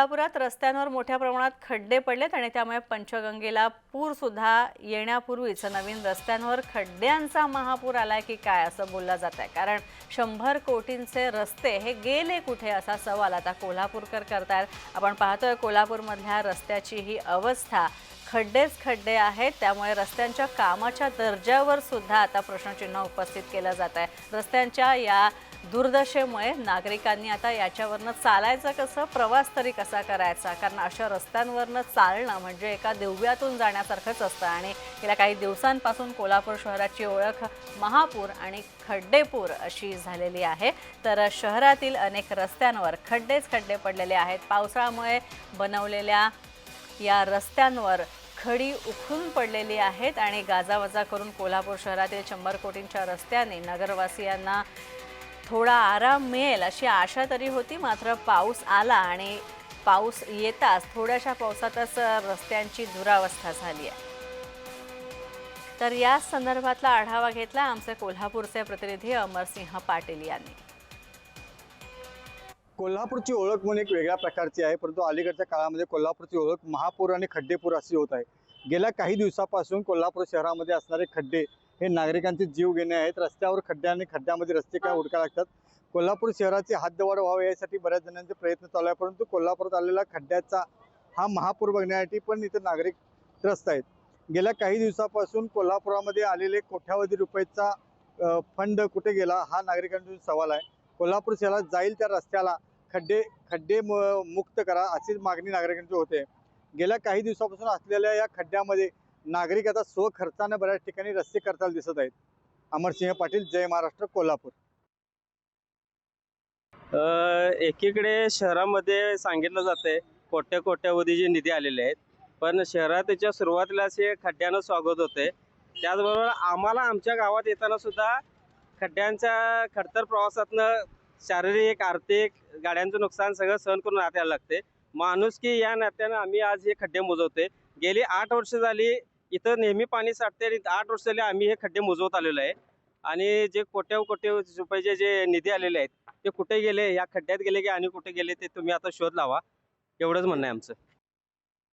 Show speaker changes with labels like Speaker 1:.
Speaker 1: कोल्हापुरात रस्त्यांवर मोठ्या प्रमाणात खड्डे पडलेत आणि त्यामुळे पंचगंगेला पूर सुद्धा येण्यापूर्वीच नवीन रस्त्यांवर खड्ड्यांचा महापूर आलाय की काय असं बोललं जात आहे कारण शंभर कोटींचे रस्ते हे गेले कुठे असा सवाल आता कोल्हापूरकर करतायत. आपण पाहतोय कोल्हापूरमधल्या रस्त्याची ही अवस्था. खड्डेच खड्डे आहेत त्यामुळे रस्त्यांच्या कामाच्या दर्जावर सुद्धा आता प्रश्नचिन्ह उपस्थित केलं जात आहे. रस्त्यांच्या या दुर्दशेमुळे नागरिकांनी आता याच्यावरनं चालायचं कसं प्रवास तरी कसा करायचा? कारण अशा रस्त्यांवरनं चालणं म्हणजे एका दिव्यातून जाण्यासारखंच असतं. आणि गेल्या काही दिवसांपासून कोल्हापूर शहराची ओळख महापूर आणि खड्डेपूर अशी झालेली आहे. तर शहरातील अनेक रस्त्यांवर खड्डेच खड्डे पडलेले आहेत. पावसाळ्यामुळे बनवलेल्या या रस्त्यांवर खडी उखळून पडलेली आहेत आणि गाजावाजा करून कोल्हापूर शहरातील शंभर कोटींच्या रस्त्याने नगरवासियांना थोडा आराम मिळेल अशी आशा तरी होती. मात्र पाऊस आला आणि पाऊस येताच थोड्याशा पावसातच रस्त्यांची दुरावस्था झाली आहे. तर या संदर्भातला आढावा घेतला आमचे कोल्हापूरचे प्रतिनिधी अमरसिंह पाटील यांनी.
Speaker 2: कोल्हापूरची ओळख म्हणून एक वेगळ्या प्रकारची आहे परंतु अलीकडच्या काळामध्ये कोल्हापूरची ओळख महापूर आणि खड्डेपूर अशी होत आहे. गेल्या काही दिवसापासून कोल्हापूर शहरामध्ये असणारे खड्डे हे नागरिकांचे जीव घेणे आहेत. रस्त्यावर खड्डे आणि खड्ड्यामध्ये रस्ते काय उडका लागतात? कोल्हापूर शहराची हद्दवाढ व्हावी यासाठी बऱ्याच जणांचे प्रयत्न चालू आहे परंतु कोल्हापुरात आलेला खड्ड्याचा हा महापूर बघण्यासाठी पण इथे नागरिक त्रस्त आहेत. गेल्या काही दिवसापासून कोल्हापुरामध्ये आलेले कोट्यावधी रुपयाचा फंड कुठे गेला हा नागरिकांचा सवाल आहे. कोल्हापूर शहरात जाईल त्या रस्त्याला खड्डे खड्डे म- मुक्त करा अशीच मागणी नागरिकांची होते. गेल्या काही दिवसापासून असलेल्या या खड्ड्यामध्ये नागरिक आता स्वखर्चानं बऱ्याच ठिकाणी रस्ते करताना दिसत आहेत. अमरसिंह पाटील जय महाराष्ट्र कोल्हापूर.
Speaker 3: एकीकडे शहरामध्ये सांगितलं जातंय कोट्या कोट्यावधी निधी आलेले आहेत. पण शहराच्या सुरुवातीला असे खड्ड्यानं स्वागत होते त्याचबरोबर आम्हाला आमच्या गावात येताना सुद्धा खड्ड्यांच्या खडतर प्रवासातनं शारीरिक आर्थिक गाड्यांचं नुकसान सगळं सहन करून राहायला यायला लागते. माणूस की या नात्यानं आम्ही आज हे खड्डे मोजवते गेली आठ वर्ष झाली इथं नेहमी पाणी साठते आणि आठ वर्ष झाली आम्ही हे खड्डे मोजवत आलेलो आहे. आणि जे कोट्याव कोट्या रुपयाचे जे निधी आलेले आहेत ते कुठे गेले? या खड्ड्यात गेले की आणि कुठे गेले ते तुम्ही आता शोध लावा. एवढंच म्हणणं आहे आमचं.